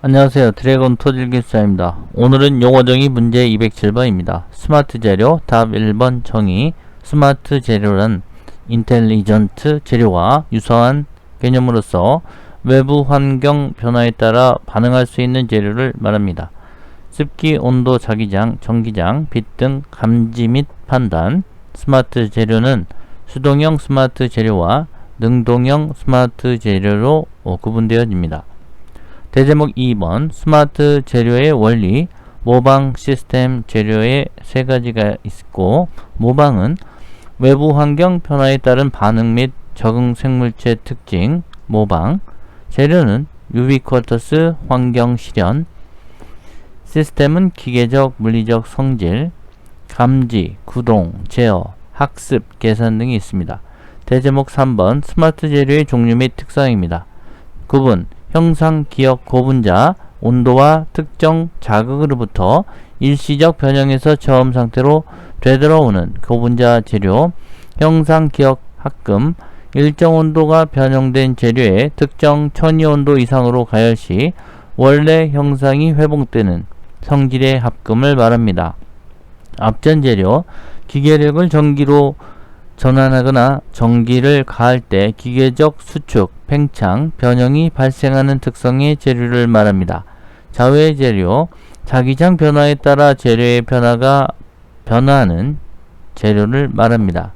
안녕하세요. 드래곤 토질기사입니다. 오늘은 용어정의 문제 207번입니다. 스마트 재료 답 1번 정의 스마트 재료란 인텔리전트 재료와 유사한 개념으로서 외부 환경 변화에 따라 반응할 수 있는 재료를 말합니다. 습기, 온도, 자기장, 전기장, 빛 등 감지 및 판단 스마트 재료는 수동형 스마트 재료와 능동형 스마트 재료로 구분되어집니다. 대제목 2번 스마트 재료의 원리 모방 시스템 재료의 세 가지가 있고 모방은 외부 환경 변화에 따른 반응 및 적응 생물체 특징 모방 재료는 유비쿼터스 환경 실현 시스템은 기계적 물리적 성질 감지 구동 제어 학습 계산 등이 있습니다. 대제목 3번 스마트 재료의 종류 및 특성입니다. 구분 형상 기억 고분자 온도와 특정 자극으로부터 일시적 변형에서 처음 상태로 되돌아오는 고분자 재료 형상 기억 합금 일정 온도가 변형된 재료의 특정 천이 온도 이상으로 가열 시 원래 형상이 회복되는 성질의 합금을 말합니다. 앞전 재료 기계력을 전기로 전환하거나 전기를 가할 때 기계적 수축, 팽창, 변형이 발생하는 특성의 재료를 말합니다. 자외 재료, 자기장 변화에 따라 재료의 변화가 변화하는 재료를 말합니다.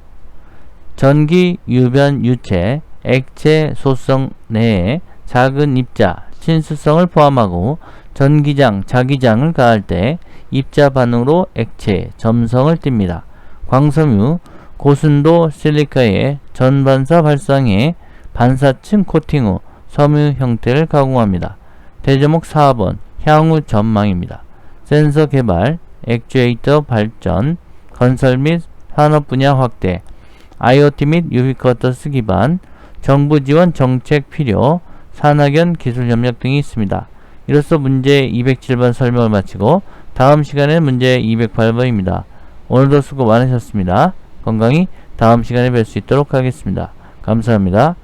전기, 유변, 유체, 액체, 소성 내에 작은 입자, 친수성을 포함하고 전기장, 자기장을 가할 때 입자 반응으로 액체, 점성을 띱니다. 광섬유, 고순도 실리카의 전반사 발상에 반사층 코팅 후 섬유 형태를 가공합니다. 대제목 4번 향후 전망입니다. 센서 개발, 액추에이터 발전, 건설 및 산업 분야 확대, IoT 및 유비쿼터스 기반, 정부 지원 정책 필요, 산학연 기술 협력 등이 있습니다. 이로써 문제 207번 설명을 마치고 다음 시간에 문제 208번입니다. 오늘도 수고 많으셨습니다. 건강히 다음 시간에 뵐 수 있도록 하겠습니다. 감사합니다.